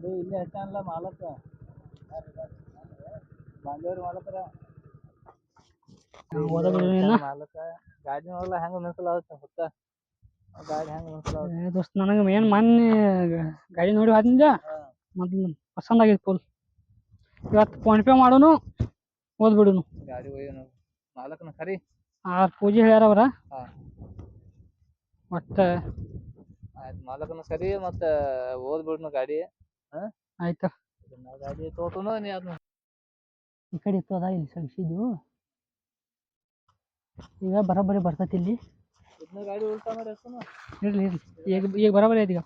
ಅದು ಇಲ್ಲೇ ಹಚ್ಚಾನಲ್ಲ ಮಾಲಕ ಬಾಂದೇವ್ರ ಮಾಲಕರ ಮಾಲಕ ಗಾಡಿ ನೋಡಲ್ಲ ಹೆಂಗ ಮೆನ್ಸಲಾಗುತ್ತೆ ಹೊತ್ತ. ಗಾಡಿ ಹೆಂಗ ಮೆನ್ಸಲಾಗುತ್ತೆ ಏ ದೋಸ್ತ್ ನನಗೆ ಏನು ಮೊನ್ನೆ ಗಾಡಿ ನೋಡಿ ಹೋದ್ನಿಲ್ಲ ಮೊದ್ಲು ಪಸಂದ್ ಆಗಿತ್ತು ಫುಲ್ ಇವತ್ತು ಫೋನ್ ಪೇ ಮಾಡೋನು ಓದ್ಬಿಡುನು ಗಾಡಿ ಒಯ್ಯೋನು. ಮಾಲಕನ ಖರಿ ಆ ಪೂಜೆ ಹೇಳ್ಯಾರ ಅವ್ರ. ಹಾ. ಒಟ್ಟು ಆಯ್ತು ಮಾಲಕನ ಸರಿ ಮತ್ತೆ ಓದ್ಬಿಡ್ನು ಗಾಡಿ. ಆಯ್ತು. ಗಾಡಿ ತೋತನು ನೀ ಅದನ್ನ ಈ ಕಡೆ ಇತ್ತು ಅದ ಇಲ್ಲಿ ಸಗಿಸಿದ್ದು ಈಗ ಬರೋಬ್ಬರಿ ಬರ್ತೈತಿ ಇಲ್ಲಿ. ಇದನ್ನ ಗಾಡಿ ಉಲ್ಟಾ ಮಾಡಿ ಇರ್ಲಿ ಇರ್ಲಿ. ಈಗ ಈಗ ಬರೋಬ್ಬರಿ ಐತಿ ಈಗ.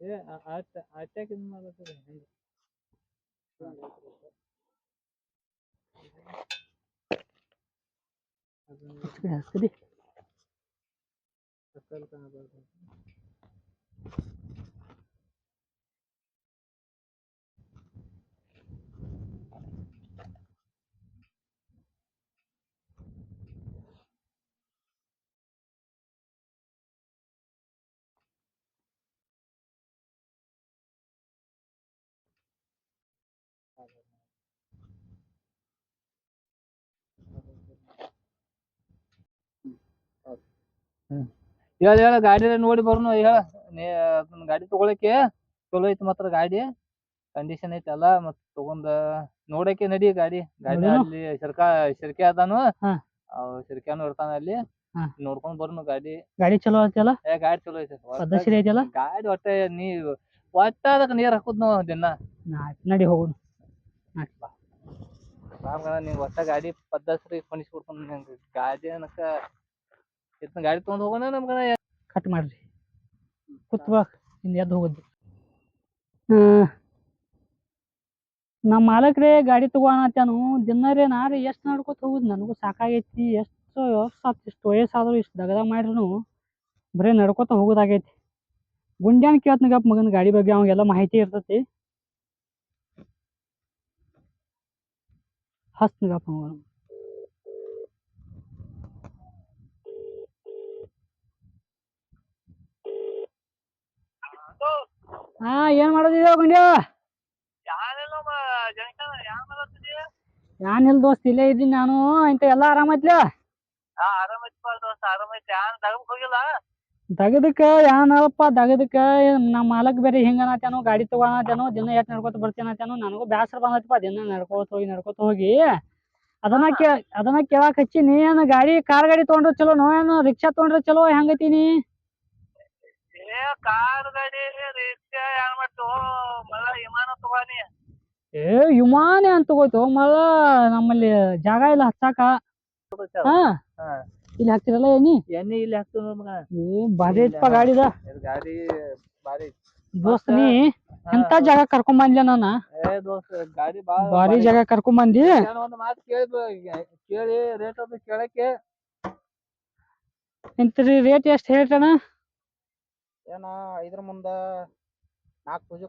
ಏ ಆಟ ಆಟ್ಯಾಕ ಇದು ಮಾಡತ್ತದ ಹೆಂಗ ಈ ಕಡೆ ಹಸ್ಕದಿ ಅಕ್ಕಲ್ ಕಾಣಬಾರ್ದು ಹೇಳ ಹೇಳ ಗಾಡಿ ನೋಡಿ ಬರ್ನು ಹೇಳ. ಗಾಡಿ ತಗೊಳಕ್ಕೆ ಚಲೋ ಐತಿ ಮಾತ್ರ ಗಾಡಿ. ಕಂಡೀಷನ್ ಐತಿ ಎಲ್ಲಾ ಮತ್ತ ತಗೊಂಡ ನೋಡಕ್ಕೆ ನಡಿ ಗಾಡಿ. ಗಾಡಿ ಅಲ್ಲಿ ಶಿರ್ಕಾ ಶಿರ್ಕೆ ಅದಾನು. ಶಿರ್ಕ್ಯಾನು ಇರ್ತಾನ ಅಲ್ಲಿ. ನೋಡ್ಕೊಂಡ್ ಬರ್ನು ಗಾಡಿ. ಗಾಡಿ ಚಲೋ ಐತಲ್ಲ? ಏ ಗಾಡಿ ಚಲೋ ಐತಿ. ಐತಲ್ಲ? ಗಾಡಿ ಒಟ್ಟ ನೀ ಒಟ್ಟ ಅದಕ್ಕ ನೀರ್ ಹಾಕುದ್ ನಾವು ದಿನ. ನಡಿ ಹೋಗೋಣ ನೀವ್ ಒಟ್ಟ ಗಾಡಿ ಪದ್ದಸ್ರಿ ನಂಗೆ ಗಾಡಿ ಅನ್ನಕ ಇದ್ನ ಗಾಡಿ ತಗೊಂಡ್ ಹೋಗೋಣ ನಮ್ಗಣ ಕಟ್ ಮಾಡ್ರಿ. ಕುತ್ವಾ ಇನ್ ಇನ್ನು ಎದ್ದು ಹೋಗೋದು. ನಮ್ಮ ಮಾಲಕ್ರೆ ಗಾಡಿ ತಗೋಣತ್ತಾನು ದಿನರೇ ನಾರೇ ಎಷ್ಟು ನಡ್ಕೋತ ಹೋಗುದು ನನಗೂ ಸಾಕಾಗೈತಿ ಎಷ್ಟು ವ್ಯವಸ್ಥೆ ಆತ್ ಇಷ್ಟು ವಯಸ್ಸಾದ್ರು ಇಷ್ಟು ದಗದ ಮಾಡ್ರು ಬರೀ ನಡ್ಕೋತ ಹೋಗೋದಾಗೈತಿ. ಗುಂಡ್ಯಾನ್ ಕೇಳ್ತನಗಪ್ಪ ಮಗನ ಗಾಡಿ ಬಗ್ಗೆ ಅವಂಗೆಲ್ಲ ಮಾಹಿತಿ ಇರ್ತತಿ. ಹಸ್ತನಗಪ್ಪ ಮಗನ. ಹಾ ಏನ್ ಮಾಡೋದಿದ್ಯಾ ಗುಂಡ್ಯ ಏನಿಲ್ಲ ದೋಸ್ತ ಇಲ್ಲೇ ಇದ್ದೀನಿ ನಾನು. ಇಂತ ಎಲ್ಲ ಆರಾಮೈತ್ಲ ದಗದಕ್ಕ ಯಾನಪ್ಪ ದಗದಕ್ಕ ನಮ್ಮ ಮಾಲಕ್ ಬೇರೆ ಹಿಂಗ ಅನ್ನತ್ಯಾನು ಗಾಡಿ ತಗೋಣತೇನೋ ದಿನ ಎಟ್ ನಡ್ಕೊತ ಬರ್ತೀನತ್ತಾನು ನನಗೂ ಬ್ಯಾಸರ ಬಂದತ್ಪ ದಿನ ನಡ್ಕೋತ ಹೋಗಿ ನಡ್ಕೋತ ಹೋಗಿ. ಅದನ್ನ ಕೇ ಅದನ್ನ ಕೇಳಾಕ್ ಹಚ್ಚಿನಿ ಏನ್ ಗಾಡಿ ಕಾರ್ ಗಾಡಿ ತಗೊಂಡ್ರೆ ಚಲೋ ಏನು ರಿಕ್ಷಾ ತಗೊಂಡ್ರೆ ಚಲೋ ಹೆಂಗೈತೀನಿ ಕಾರ್ ಗಾಡಿ ರಿಕ್ಷಾ ಯಾನ್ ಮಾಡ್ತು? ಮಳ ವಿಮಾನ ತಗೋನಿ ಏ ವಿಮಾನ ಅಂತ ತಗೋಯ್ತು? ಮಲ್ಲ ನಮ್ಮಲ್ಲಿ ಜಾಗ ಇಲ್ಲ ಹಚ್ಚಾಕ. ಹಾ. ಇಲ್ಲಿ ಹಾಕ್ತಿರಲ್ಲ ಏನಿ ಎಣ್ಣೆ ಇಲ್ಲಿ ಹಾಕ್ತೀವಿ ಮಗ. ಏ ಭಾರಿ ಐತಪ್ಪ ಗಾಡಿದ ಗಾಡಿ ಬಾರಿ ದೋಸ್ತ ನೀ ಎಂತ ಜಾಗ ಕರ್ಕೊಂಡ್ ಬಂದ್ಲ ನಾನ? ಏ ದೋಸ್ತ ಗಾಡಿ ಬಾ ಭಾರಿ ಜಾಗ ಕರ್ಕೊಂಡ್ ಬಂದಿ? ಒಂದ್ ಮಾತು ಕೇಳಿ ಕೇಳಿ ರೇಟ್ ಅದು ಕೇಳಕ್ಕೆ. ಇಂತ್ರಿ ರೇಟ್ ಎಷ್ಟ್ ಹೇಳ್ತಣ ಏನ ಇದ್ರ ಮುಂದ ನಾಲ್ಕು ಪೂಜೆ